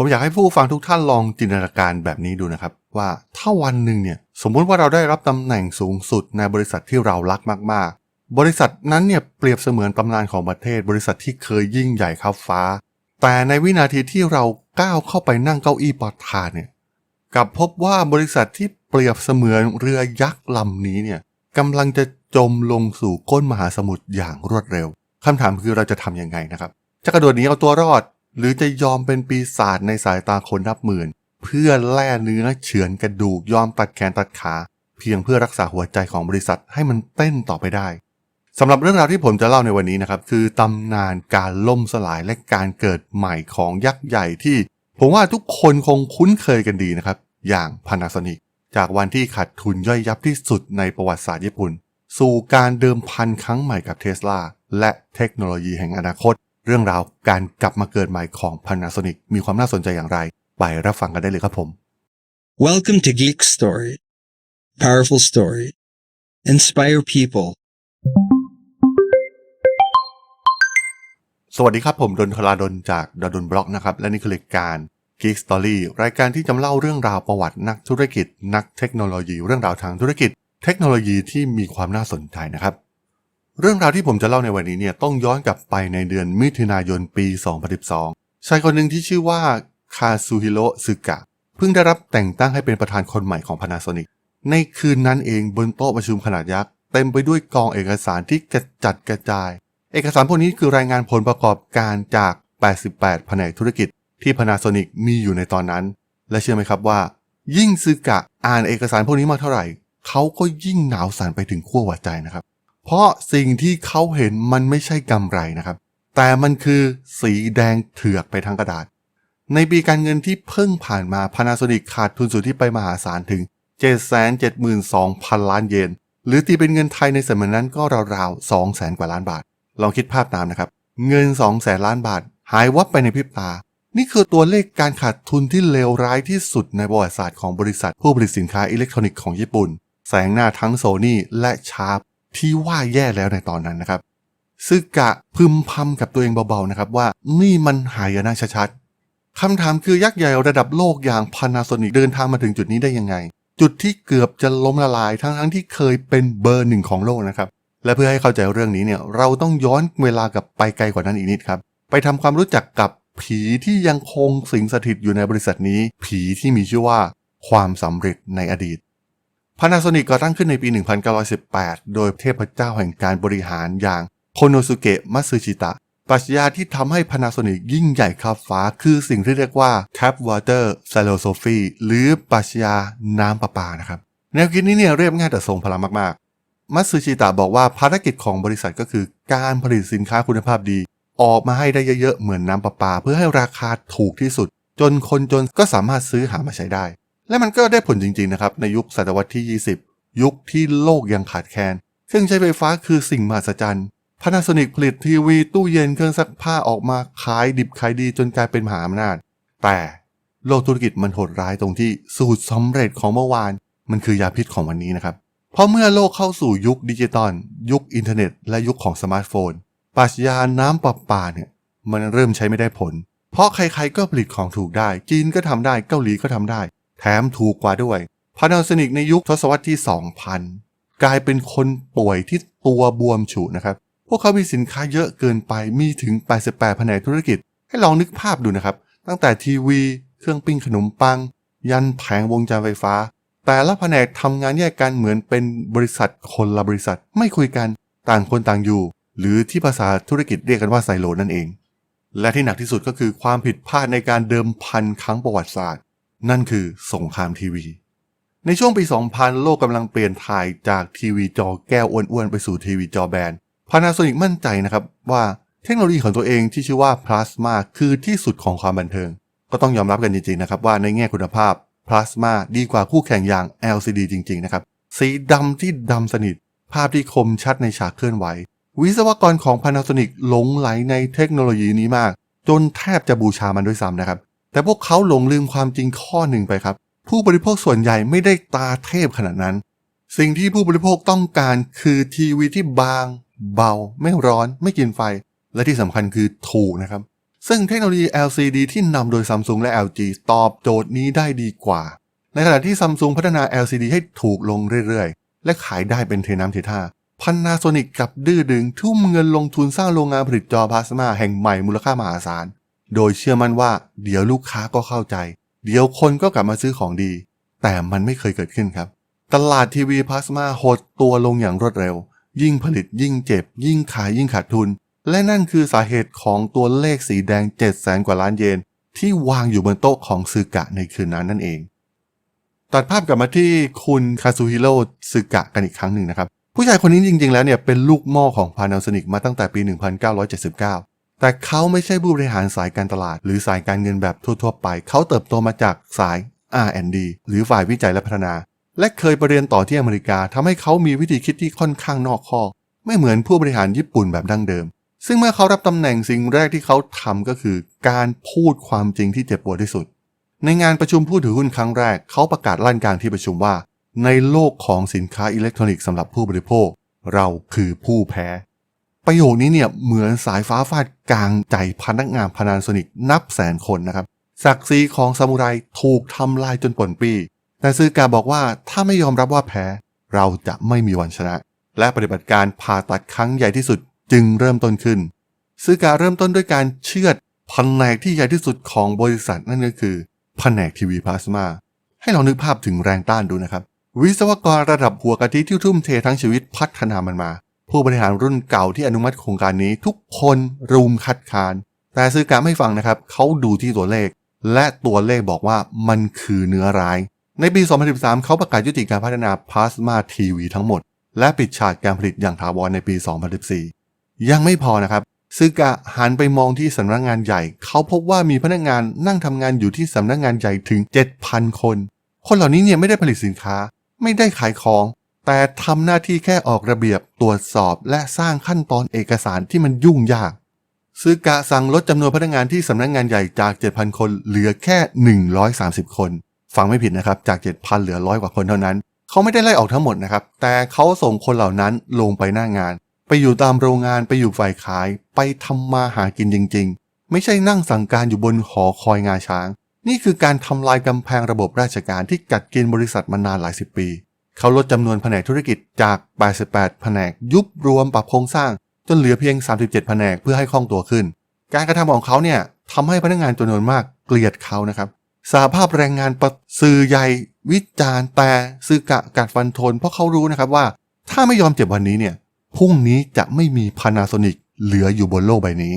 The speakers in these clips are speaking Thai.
ผมอยากให้ผู้ฟังทุกท่านลองจินตนาการแบบนี้ดูนะครับ ว่าถ้าวันหนึ่งเนี่ยสมมุติว่าเราได้รับตำแหน่งสูงสุดในบริษัทที่เรารักมากๆ บริษัทนั้นเนี่ยเปรียบเสมือนตำนานของประเทศ บริษัทที่เคยยิ่งใหญ่ครับฟ้า แต่ในวินาทีที่เราก้าวเข้าไปนั่งเก้าอี้ประธานเนี่ยกลับพบว่าบริษัทที่เปรียบเสมือนเรือยักษ์ลำนี้เนี่ยกำลังจะจมลงสู่ก้นมหาสมุทรอย่างรวดเร็วคำถามคือเราจะทำยังไงนะครับ จะกระโดดหนีเอาตัวรอด หรือจะยอมเป็นปีศาจในสายตาคนนับหมื่น เพื่อแล่เนื้อเฉือนกระดูกยอมตัดแขนตัดขา เพียงเพื่อรักษาหัวใจของบริษัทให้มันเต้นต่อไปได้สำหรับเรื่องราวที่ผมจะเล่าในวันนี้นะครับ คือตำนานการล่มสลายและการเกิดใหม่ของยักษ์ใหญ่ที่ ผมว่าทุกคนคงคุ้นเคยกันดีนะครับ อย่าง Panasonic จากวันที่ขาดทุนย่อยยับที่สุดในประวัติศาสตร์ญี่ปุ่น สู่การเดิมพันครั้งใหม่กับเทสลาและเทคโนโลยีแห่งอนาคต เรื่องราวการกลับมาเกิดใหม่ของ Panasonic มีความน่าสนใจอย่างไร ไปรับฟังกันได้เลยครับผม Welcome to Geek Story. Powerful story. Inspire people. สวัสดีครับผมดนทลาดนจากดนบล็อกนะครับ และนี่คือรายการ Geek Story รายการที่จะเล่าเรื่องราวประวัตินักธุรกิจ นักเทคโนโลยี เรื่องราวทางธุรกิจ เทคโนโลยีที่มีความน่าสนใจนะครับ เรื่องราวที่ผมจะเล่าในวันนี้เนี่ยต้องย้อนกลับไปในเดือนมิถุนายนปี 2012 ชายคนหนึ่งที่ชื่อว่าคาซูฮิโรซึกะเพิ่งได้รับแต่งตั้งให้เป็นประธานคนใหม่ของ Panasonic ในคืนนั้นเองบนโต๊ะประชุมขนาดยักษ์ เต็มไปด้วยกองเอกสารที่กระจัดกระจาย เอกสารพวกนี้คือรายงานผลประกอบการจาก 88 แผนกธุรกิจที่ Panasonic มีอยู่ในตอนนั้น และเชื่อไหมครับว่า ยิ่งซึกะอ่านเอกสารพวกนี้มากเท่าไหร่ เขาก็ยิ่งหนาวสั่นไปถึงขั้วหัวใจนะครับ เพราะสิ่งที่เขาเห็นมันไม่ใช่กำไรนะครับ แต่มันคือสีแดงเถือกไปทั้งกระดาษ ในปีการเงินที่เพิ่งผ่านมา Panasonic ขาดทุนสุทธิไปมหาศาลถึง 772,000 ล้านเยน หรือตีเป็นเงินไทยในสมัยนั้นก็ราวๆ200,000กว่าล้านบาท ลองคิดภาพตามนะครับ เงิน200,000 ล้านบาท หายวับไปในพริบตา นี่คือตัวเลขการขาดทุนที่เลวร้ายที่สุดในประวัติศาสตร์ของบริษัทผู้ผลิตสินค้าอิเล็กทรอนิกส์ของญี่ปุ่น แสงหน้าทั้งโซนี่และชาร์ป ที่ว่าแย่แล้วในตอนนั้นนะครับซึกะพึมพำกับตัวเองเบาๆนะครับว่านี่มันหายนะชัดๆคำถามคือยักษ์ใหญ่ระดับโลกอย่าง Panasonic เดินทางมาถึงจุดนี้ได้ยังไง จุดที่เกือบจะล้มละลายทั้งๆที่เคยเป็นเบอร์หนึ่งของโลกนะครับและเพื่อให้เข้าใจเรื่องนี้เนี่ยเราต้องย้อนเวลากลับไปไกลกว่านั้นอีกนิดครับไปทำความรู้จักกับผีที่ยังคงสิงสถิตอยู่ในบริษัทนี้ ผีที่มีชื่อว่า ความสำเร็จในอดีต Panasonic ก่อตั้งขึ้นในปี 1918 โดยเทพเจ้าแห่งการบริหารอย่างโคโนสุเกะมัตสึชิตะปรัชญาที่ทำให้ Panasonic ยิ่งใหญ่ข้าฟ้า คือสิ่งที่เรียกว่า Tap Water Philosophy หรือปรัชญาน้ำประปานะครับ แนวคิดนี้เนี่ยเรียบง่ายแต่ทรงพลังมากๆ มัตสึชิตะบอกว่าภารกิจของบริษัทก็คือการผลิตสินค้าคุณภาพดี ออกมาให้ได้เยอะๆ เหมือนน้ำประปา เพื่อให้ราคาถูกที่สุด จนคนจนก็สามารถซื้อหามาใช้ได้ และมันก็ได้ผลจริงๆนะครับในยุคศตวรรษที่ 20 ยุคที่โลกยังขาดแคลนเครื่องใช้ไฟฟ้าคือสิ่งมหัศจรรย์ Panasonic ผลิตทีวี ตู้เย็นเครื่องซักผ้าออกมาขายดิบขายดีจนกลายเป็นมหาอำนาจ แต่โลกธุรกิจมันโหดร้ายตรงที่สูตรสำเร็จของเมื่อวาน มันคือยาพิษของวันนี้นะครับ เพราะเมื่อโลกเข้าสู่ยุคดิจิตอลยุคอินเทอร์เน็ต และยุคของสมาร์ทโฟนปรัชญาน้ำประปาเนี่ยมันเริ่มใช้ไม่ได้ผล เพราะใครๆก็ผลิตของถูกได้ จีนก็ทำได้เกาหลีก็ทำได้ แถมถูกกว่าด้วย Panasonic ในยุคทศวรรษที่ 2000 กลายเป็นคนป่วยที่ตัวบวมฉุนะครับ พวกเขามีสินค้าเยอะเกินไปมีถึง 88 แผนกธุรกิจ ให้ลองนึกภาพดูนะครับ ตั้งแต่ทีวี เครื่องปิ้งขนมปัง ยันแผงวงจรไฟฟ้า แต่ละแผนกทำงานแยกกันเหมือนเป็นบริษัทคนละบริษัทไม่คุยกันต่างคนต่างอยู่ หรือที่ภาษาธุรกิจเรียกกันว่าไซโลนั่นเอง และที่หนักที่สุดก็คือความผิดพลาดในการเดิมพันครั้งประวัติศาสตร์ นั่นคือสงครามทีวี ในช่วงปี 2000 โลกกำลังเปลี่ยนถ่ายจากทีวีจอแก้วอ้วนๆ ไปสู่ทีวีจอแบน Panasonic มั่นใจนะครับว่าเทคโนโลยีของตัวเองที่ชื่อว่า Plasma คือที่สุดของความบันเทิง ก็ต้องยอมรับกันจริงๆนะครับว่าในแง่คุณภาพ Plasma ดีกว่าคู่แข่งอย่าง LCD จริงๆนะครับ สีดำที่ดำสนิท ภาพที่คมชัดในฉากเคลื่อนไหว วิศวกรของ Panasonic หลงไหลในเทคโนโลยีนี้มาก จนแทบจะบูชามันด้วยซ้ำนะครับ แต่พวกเขาหลงลืมความจริงข้อหนึ่งไปครับ ผู้บริโภคส่วนใหญ่ไม่ได้ตาเทพขนาดนั้น สิ่งที่ผู้บริโภคต้องการคือทีวีที่บาง เบา ไม่ร้อน ไม่กินไฟ และที่สำคัญคือถูกนะครับ ซึ่งเทคโนโลยี LCD ที่นำโดย Samsung และ LG ตอบโจทย์นี้ได้ดีกว่า ในขณะที่ Samsung พัฒนา LCD ให้ถูกลงเรื่อยๆ และขายได้เป็นเทน้ำเทท่า Panasonic กับดื้อดึงทุ่มเงินลงทุนสร้างโรงงานผลิตจอพลาสมาแห่งใหม่มูลค่ามหาศาล โดยเชื่อมั่นว่า เดี๋ยวลูกค้าก็เข้าใจ เดี๋ยวคนก็กลับมาซื้อของดี แต่มันไม่เคยเกิดขึ้นครับ ตลาดทีวีพลาสมาหดตัวลงอย่างรวดเร็ว ยิ่งผลิตยิ่งเจ็บ ยิ่งขายยิ่งขาดทุน และนั่นคือสาเหตุของตัวเลขสีแดง 7 0 0แสนกว่าล้านเยน ที่วางอยู่บนโต๊ะของซึกะในคืนนั้นนั่นเอง ตัดภาพกลับมาที่คุณคาซูฮิโร่ซึกะกันอีกครั้งหนึ่งนะครับผู้ชายคนนี้จริงๆ แล้วเนี่ยเป็นลูกหม้อของ Panasonic มาตั้งแต่ปี 1979 แต่เขาไม่ใช่ผู้บริหารสายการตลาด หรือสายการเงินแบบทั่วๆไป เขาเติบโตมาจากสาย R&D หรือฝ่ายวิจัยและพัฒนา และเคยไปเรียนต่อที่อเมริกาทำให้เขามีวิธีคิดที่ค่อนข้างนอกข้อ ไม่เหมือนผู้บริหารญี่ปุ่นแบบดั้งเดิม ซึ่งเมื่อเขารับตำแหน่งสิ่งแรกที่เขาทำก็คือ การพูดความจริงที่เจ็บปวดที่สุด ในงานประชุมผู้ถือหุ้นครั้งแรก เขาประกาศลั่นกลางที่ประชุมว่า ในโลกของสินค้าอิเล็กทรอนิกส์สำหรับผู้บริโภค เราคือผู้แพ้ ประโยคนี้เนี่ยเหมือนสายฟ้าฟาดกลางใจพนักงานพนานโซนิกนับแสนคนนะครับศักดิ์ศรีของซามูไรถูกทำลายจนป่นปีแต่ซือกาบอกว่าถ้าไม่ยอมรับว่าแพ้ เราจะไม่มีวันชนะ และปฏิบัติการผ่าตัดครั้งใหญ่ที่สุดจึงเริ่มต้นขึ้น ซือกาเริ่มต้นด้วยการเชือดแผนกที่ใหญ่ที่สุดของบริษัทนั่นก็คือแผนกทีวีพลาสมาให้เรานึกภาพถึงแรงต้านดูนะครับ วิศวกรระดับหัวกะทิที่ทุ่มเททั้งชีวิตพัฒนามันมา ผู้บริหารรุ่นเก่าที่อนุมัติโครงการนี้ทุกคนรุมคัดค้าน แต่ซื้อกาไม่ฟังนะครับเขาดูที่ตัวเลข และตัวเลขบอกว่ามันคือเนื้อร้าย ในปี 2013 เขาประกาศยุติการพัฒนาพลาสมาทีวีทั้งหมด และปิดฉากการผลิตอย่างถาวรในปี 2014 ยังไม่พอนะครับซึกะหันไปมองที่สำนักงานใหญ่ เขาพบว่ามีพนักงานนั่งทำงานอยู่ที่สำนักงานใหญ่ถึง 7,000 คน คนเหล่านี้เนี่ยไม่ได้ผลิตสินค้า ไม่ได้ขายของ แต่ทำหน้าที่แค่ออกระเบียบตรวจสอบและสร้างขั้นตอนเอกสารที่มันยุ่งยากซึกะสั่งลดจำนวนพนักงานที่สำนักงานใหญ่จาก 7,000 คนเหลือแค่ 130 คน ฟังไม่ผิดนะครับ จาก 7,000 เหลือร้อยกว่าคนเท่านั้น เขาไม่ได้ไล่ออกทั้งหมดนะครับ แต่เขาส่งคนเหล่านั้นลงไปหน้างาน ไปอยู่ตามโรงงานไปอยู่ฝ่ายขาย ไปทำมาหากินจริง ๆ ไม่ใช่นั่งสั่งการอยู่บนหอคอยงาช้าง นี่คือการทำลายกำแพงระบบราชการที่กัดกินบริษัทมานานหลายสิบปี เขาลดจำนวนแผนกธุรกิจจาก 88 แผนกยุบรวมปรับโครงสร้าง จนเหลือเพียง 37 แผนกเพื่อให้คล่องตัวขึ้น การกระทำของเขาเนี่ยทำให้พนักงานจำนวนมากเกลียดเขานะครับสาภาพแรงงานประสื่อใหญ่วิจารณ์แต่สื่อกะกัดฟันทน เพราะเขารู้นะครับว่า ถ้าไม่ยอมเจ็บวันนี้เนี่ยพรุ่งนี้จะไม่มีพานาโซนิกเหลืออยู่บนโลกใบนี้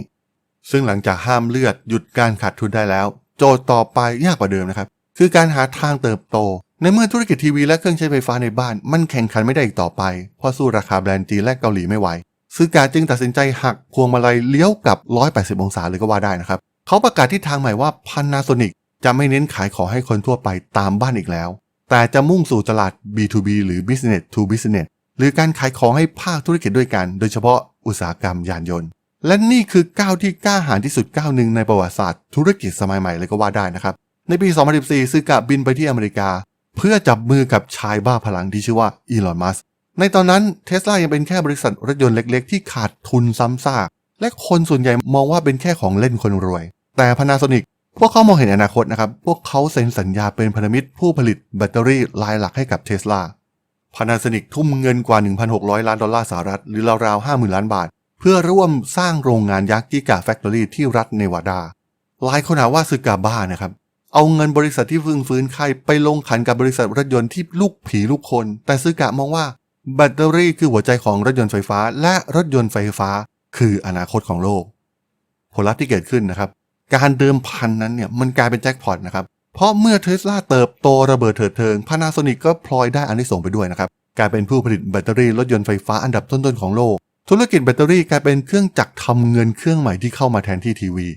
ซึ่งหลังจากห้ามเลือดหยุดการขาดทุนได้แล้ว โจทย์ต่อไปยากกว่าเดิมนะครับ คือการหาทางเติบโต ในเมื่อธุรกิจทีวีและเครื่องใช้ไฟฟ้าในบ้าน มันแข่งขันไม่ได้อีกต่อไป เพราะสู้ราคาแบรนด์จีนและเกาหลีไม่ไหวซึกาจึงตัดสินใจหักพวงมาลัยเลี้ยวกับ 180 องศาเลยก็ว่าได้นะครับ เขาประกาศทิศทางใหม่ว่า Panasonic จะไม่เน้นขายของให้คนทั่วไปตามบ้านอีกแล้ว แต่จะมุ่งสู่ตลาด B2B หรือ Business to Business หรือการขายของให้ภาคธุรกิจด้วยกัน โดยเฉพาะอุตสาหกรรมยานยนต์ และนี่คือก้าวที่กล้าหาญที่สุดก้าวหนึ่งในประวัติศาสตร์ธุรกิจสมัยใหม่เลยก็ว่าได้นะครับ ในปี 2014ซึกะบินไปที่อเมริกา เพื่อจับมือกับชายบ้าพลังที่ชื่อว่าอีลอนมัสในตอนนั้นเทสลายังเป็นแค่บริษัทรถยนต์เล็กๆ ที่ขาดทุนซ้ำซาก และคนส่วนใหญ่มองว่าเป็นแค่ของเล่นคนรวย แต่ Panasonic พวกเขามองเห็นอนาคตนะครับ พวกเขาเซ็นสัญญาเป็นพันธมิตรผู้ผลิตแบตเตอรี่รายหลักให้กับเทสลา Panasonic ทุ่มเงินกว่า 1,600 ล้านดอลลาร์สหรัฐ หรือราวๆ 50,000 ล้านบาท เพื่อร่วมสร้างโรงงานยักษ์กิกาแฟคทอรี่ที่รัฐเนวาดาหลายคนหาว่าซึกาบ้านะครับ เอาเงินบริษัทที่ฟื้นฟื้นไข้ไปลงขันกับบริษัทรถยนต์ที่ลูกผีลูกคน แต่ซึกะมองว่าแบตเตอรี่คือหัวใจของรถยนต์ไฟฟ้า และรถยนต์ไฟฟ้า คืออนาคตของโลก ผลลัพธ์ที่เกิดขึ้นนะครับ การเดิมพันนั้นเนี่ยมันกลายเป็นแจ็คพอตนะครับ เพราะเมื่อเทสลาเติบโตระเบิดเถิดเทิง Panasonic ก็พลอยได้อานิสงส์ไปด้วยนะครับกลายเป็นผู้ผลิตแบตเตอรี่รถยนต์ไฟฟ้าอันดับต้นๆของโลก ธุรกิจแบตเตอรี่กลายเป็นเครื่องจักรทำเงินเครื่องใหม่ที่เข้ามาแทนที่ทีวี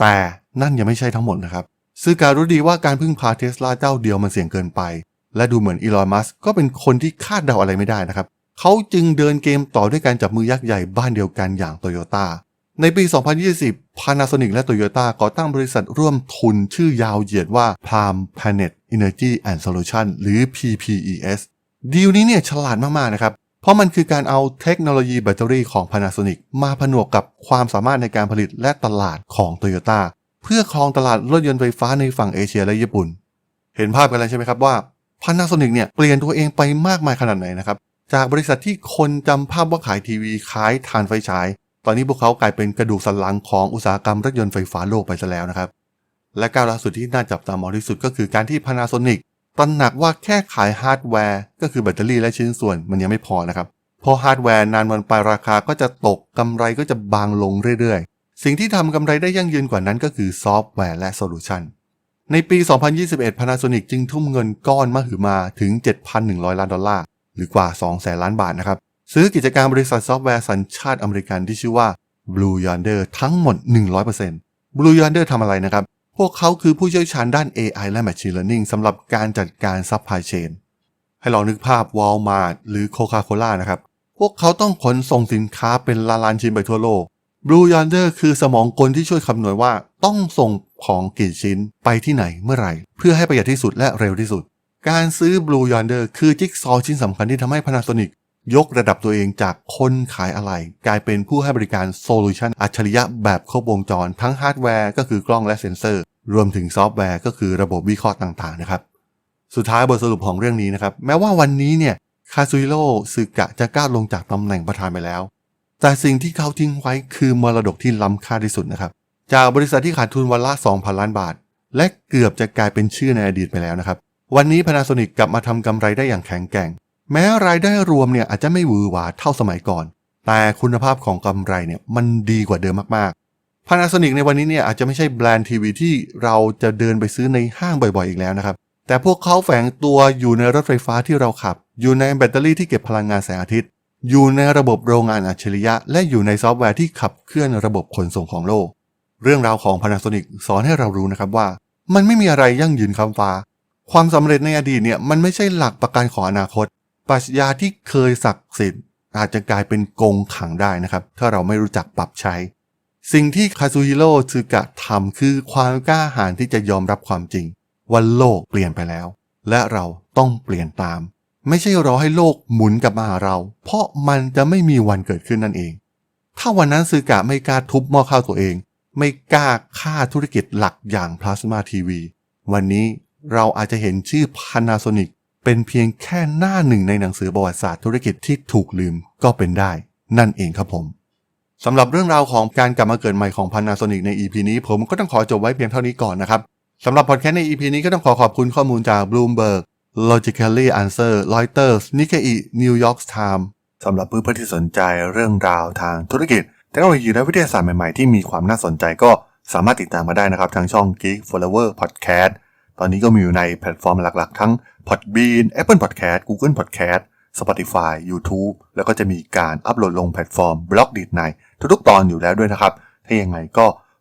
แต่นั่นยังไม่ใช่ทั้งหมดนะครับ ซึ่งการรู้ดีว่าการพึ่งพาเทสลาเจ้าเดียวมันเสี่ยงเกินไป และดูเหมือนอีลอนมัสก์ก็เป็นคนที่คาดเดาอะไรไม่ได้นะครับ เขาจึงเดินเกมต่อด้วยการจับมือยักษ์ใหญ่บ้านเดียวกันอย่างโตโยต้าในปี 2020 Panasonic และ Toyota ก่อตั้งบริษัทร่วมทุนชื่อยาวเหยียดว่า Palm Planet Energy and Solution หรือ PPES ดีลนี้เนี่ยฉลาดมาก ๆ นะครับ เพราะมันคือการเอาเทคโนโลยีแบตเตอรี่ของ Panasonic มาผนวกกับความสามารถในการผลิตและตลาดของ Toyota เพื่อครองตลาดรถยนต์ไฟฟ้าในฝั่งเอเชียและญี่ปุ่น เห็นภาพกันแล้วใช่ไหมครับว่า Panasonic เนี่ยเปลี่ยนตัวเองไปมากมายขนาดไหนนะครับ จากบริษัทที่คนจำภาพว่าขายทีวีขายทานไฟฉาย ตอนนี้พวกเขากลายเป็นกระดูกสันหลังของอุตสาหกรรมรถยนต์ไฟฟ้าโลกไปซะแล้วนะครับ และก้าวล่าสุดที่น่าจับตามองที่สุดก็คือการที่ Panasonic ตระหนักว่าแค่ขายฮาร์ดแวร์ก็คือแบตเตอรี่และชิ้นส่วนมันยังไม่พอนะครับพอฮาร์ดแวร์นานวันไปราคาก็จะตกกำไรก็จะบางลงเรื่อยๆ สิ่งที่ทำกำไรได้ยั่งยืนกว่านั้นก็คือซอฟต์แวร์และโซลูชันในปี 2021 Panasonic จึงทุ่มเงินก้อนมหึมาถึง 7,100 ล้านดอลลาร์ หรือกว่า 200,000 ล้านบาทนะครับ ซื้อกิจการบริษัทซอฟต์แวร์สัญชาติอเมริกันที่ชื่อว่า Blue Yonder ทั้งหมด 100% Blue Yonder ทำอะไรนะครับ พวกเขาคือผู้เชี่ยวชาญด้าน AI และ Machine Learning สำหรับการจัดการ Supply Chain ให้ลองนึกภาพ Walmart หรือ Coca-Cola นะครับ พวกเขาต้องขนส่งสินค้าเป็นล้านๆชิ้นไปทั่วโลก Blue Yonder คือสมองกลที่ช่วยคำนวณว่าต้องส่งของกี่ชิ้นไปที่ไหนเมื่อไหร่ เพื่อให้ประหยัดที่สุดและเร็วที่สุด การซื้อ Blue Yonder คือจิ๊กซอว์ชิ้นสำคัญที่ทำให้ Panasonic ยกระดับตัวเองจากคนขายอะไรกลายเป็นผู้ให้บริการโซลูชันอัจฉริยะแบบครบวงจร ทั้งฮาร์ดแวร์ก็คือกล้องและเซ็นเซอร์ รวมถึงซอฟต์แวร์ก็คือระบบวิเคราะห์ต่างๆนะครับ สุดท้ายบทสรุปของเรื่องนี้นะครับ แม้ว่าวันนี้เนี่ยคาซูฮิโร่ซึกะจะก้าวลงจากตำแหน่งประธานไปแล้ว แต่สิ่งที่เขาทิ้งไว้คือมรดกที่ล้ำค่าที่สุดนะครับ จากบริษัทที่ขาดทุนวันละ 2,000 ล้านบาท และเกือบจะกลายเป็นชื่อในอดีตไปแล้วนะครับ วันนี้ Panasonic กลับมาทำกำไรได้อย่างแข็งแกร่ง แม้รายได้รวมเนี่ยอาจจะไม่หวือหวาเท่าสมัยก่อน แต่คุณภาพของกำไรเนี่ยมันดีกว่าเดิมมากๆ Panasonic ในวันนี้เนี่ยอาจจะไม่ใช่แบรนด์ทีวีที่เราจะเดินไปซื้อในห้างบ่อยๆ อีกแล้วนะครับ แต่พวกเขาแฝงตัวอยู่ในรถไฟฟ้าที่เราขับ อยู่ในแบตเตอรี่ที่เก็บพลังงานแสงอาทิตย์ อยู่ในระบบโรงงานอัจฉริยะ และอยู่ในซอฟต์แวร์ที่ขับเคลื่อนระบบขนส่งของโลก เรื่องราวของ Panasonic สอนให้เรารู้นะครับว่า มันไม่มีอะไรยั่งยืนคำฟ้า ความสำเร็จในอดีตเนี่ยมันไม่ใช่หลักประกันของอนาคตปรัชญาที่เคยศักดิ์สิทธิ์อาจจะกลายเป็นกงขังได้นะครับ ถ้าเราไม่รู้จักปรับใช้ สิ่งที่คาซูฮิโร่ซึกะทำคือความกล้าหาญที่จะยอมรับความจริง ว่าโลกเปลี่ยนไปแล้ว และเราต้องเปลี่ยนตาม ไม่ใช่รอให้โลกหมุนกลับมาหาเรา เพราะมันจะไม่มีวันเกิดขึ้นนั่นเอง ถ้าวันนั้นซึกะไม่กล้าทุบหม้อข้าวตัวเอง ไม่กล้าฆ่าธุรกิจหลักอย่างพลาสมาทีวี วันนี้เราอาจจะเห็นชื่อ Panasonic เป็นเพียงแค่หน้าหนึ่งในหนังสือประวัติศาสตร์ธุรกิจที่ถูกลืมก็เป็นได้ นั่นเองครับผมสำหรับเรื่องราวของการกลับมาเกิดใหม่ของ Panasonic ใน EP นี้ ผมก็ต้องขอจบไว้เพียงเท่านี้ก่อนนะครับสำหรับพอดแคสต์ใน EP นี้ก็ต้องขอขอบคุณข้อมูลจาก Bloomberg Logically Answer Reuters Nikkei New York Times สำหรับเพื่อนๆที่สนใจเรื่องราวทางธุรกิจเทคโนโลยีและวิทยาศาสตร์ใหม่ๆ ที่มีความน่าสนใจก็สามารถติดตามมาได้นะครับ ทางช่อง Geek Flower Podcast ตอนนี้ก็มีอยู่ในแพลตฟอร์มหลักๆ ทั้ง Podbean Apple Podcast Google Podcast Spotify YouTube แล้วก็จะมีการอัปโหลดลงแพลตฟอร์ม b l o g d i t ในทุกๆ ตอนอยู่แล้วด้วยนะครับ ถ้ายังไงก็